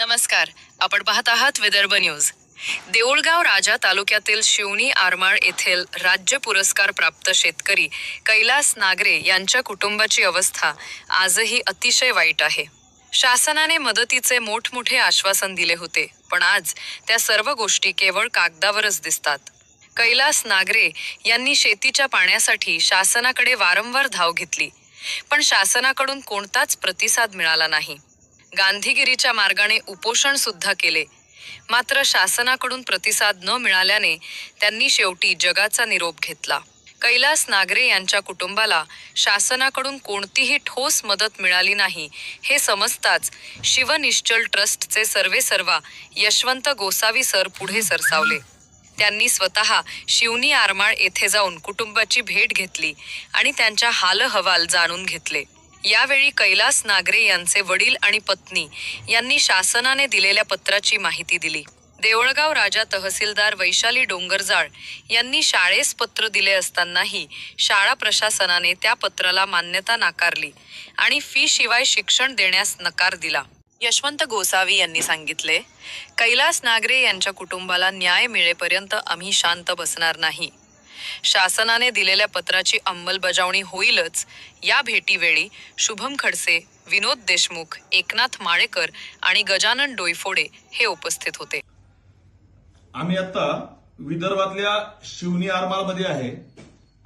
नमस्कार. आपण पाहत आहात विदर्भ न्यूज. देऊळगाव राजा तालुक्यातील शिवणी आरमाळ येथील राज्य पुरस्कार प्राप्त शेतकरी कैलास नागरे यांच्या कुटुंबाची अवस्था आजही अतिशय वाईट आहे. शासनाने मदतीचे मोठमोठे आश्वासन दिले होते पण आज त्या सर्व गोष्टी केवळ कागदावरच दिसतात. कैलास नागरे यांनी शेतीच्या पाण्यासाठी शासनाकडे वारंवार धाव घेतली पण शासनाकडून कोणताच प्रतिसाद मिळाला नाही. गांधीगिरीच्या मार्गाने उपोषण सुद्धा केले. मात्र शासनाकडून प्रतिसाद न मिळाल्याने त्यांनी शेवटी जगाचा निरोप घेतला. कैलास नागरे यांच्या कुटुंबाला शासनाकडून कोणतीही ठोस मदत मिळाली नाही हे समजताच शिवनिश्चल ट्रस्टचे सर्वेसर्वा यशवंत गोसावी सर पुढे सरसावले. त्यांनी स्वतः शिवनी आरमाळ येथे जाऊन कुटुंबाची भेट घेतली आणि त्यांच्या हालहवाल जाणून घेतले. यावेळी कैलास नागरे यांचे वडील आणि पत्नी यांनी शासनाने दिलेल्या पत्राची माहिती दिली. देवळगाव राजा तहसीलदार वैशाली डोंगरजाळ यांनी शाळेस पत्र दिले असतानाही शाळा प्रशासनाने त्या पत्राला मान्यता नाकारली आणि फी शिवाय शिक्षण देण्यास नकार दिला. यशवंत गोसावी यांनी सांगितले कैलास नागरे यांच्या कुटुंबाला न्याय मिळेपर्यंत आम्ही शांत बसणार नाही. शासनाने दिलेल्या पत्राची अंमलबजावणी होईलच. या भेटीवेळी शुभम खडसे विनोद देशमुख एकनाथ माळेकर आणि गजानन डोईफोडे हे उपस्थित होते. आम्ही आता विदर्भातल्या शिवनी आरमाळमध्ये आहे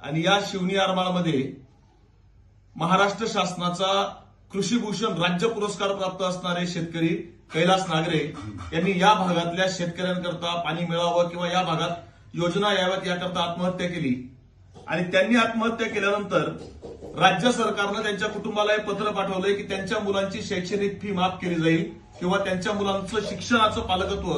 आणि या शिवनी आरमाळमध्ये महाराष्ट्र शासनाचा कृषीभूषण राज्य पुरस्कार प्राप्त असणारे शेतकरी कैलास नागरे यांनी या भागातल्या शेतकऱ्यांकरता पाणी मिळावं किंवा या भागात योजना याव्यात याकरता आत्महत्या केली. आणि त्यांनी आत्महत्या केल्यानंतर राज्य सरकारनं त्यांच्या कुटुंबाला हे पत्र पाठवलंय की त्यांच्या मुलांची शैक्षणिक फी माफ केली जाईल किंवा त्यांच्या मुलांचं शिक्षणाचं पालकत्व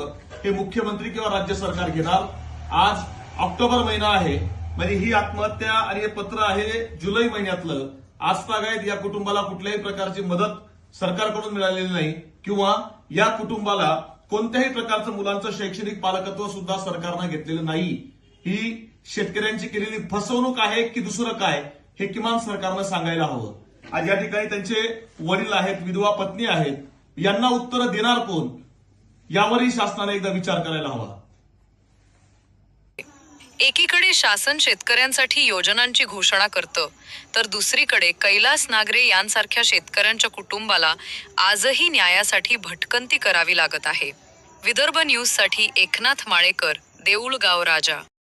हे मुख्यमंत्री किंवा राज्य सरकार घेणार. आज ऑक्टोबर महिना आहे. म्हणजे ही आत्महत्या आणि हे पत्र आहे जुलै महिन्यातलं. आजतागायत या कुटुंबाला कुठल्याही प्रकारची मदत सरकारकडून मिळालेली नाही किंवा या कुटुंबाला कोणत्याही प्रकारचं मुलांचं शैक्षणिक पालकत्व सुद्धा सरकारनं घेतलेलं नाही. ही शेतकऱ्यांची केलेली फसवणूक आहे की दुसरं काय हे किमान सरकारनं सांगायला हवं. आज या ठिकाणी त्यांचे वडील आहेत विधवा पत्नी आहेत यांना उत्तरं देणार कोण? यावरही शासनाने एकदा विचार करायला हवा. एकीकडे शासन शेतकऱ्यांसाठी योजनांची घोषणा करतं तर दुसरीकडे कैलास नागरे यांसारख्या शेतकऱ्यांच्या कुटुंबाला आजही न्यायासाठी भटकंती करावी लागत आहे. विदर्भ न्यूजसाठी एकनाथ माळेकर देऊळगाव राजा.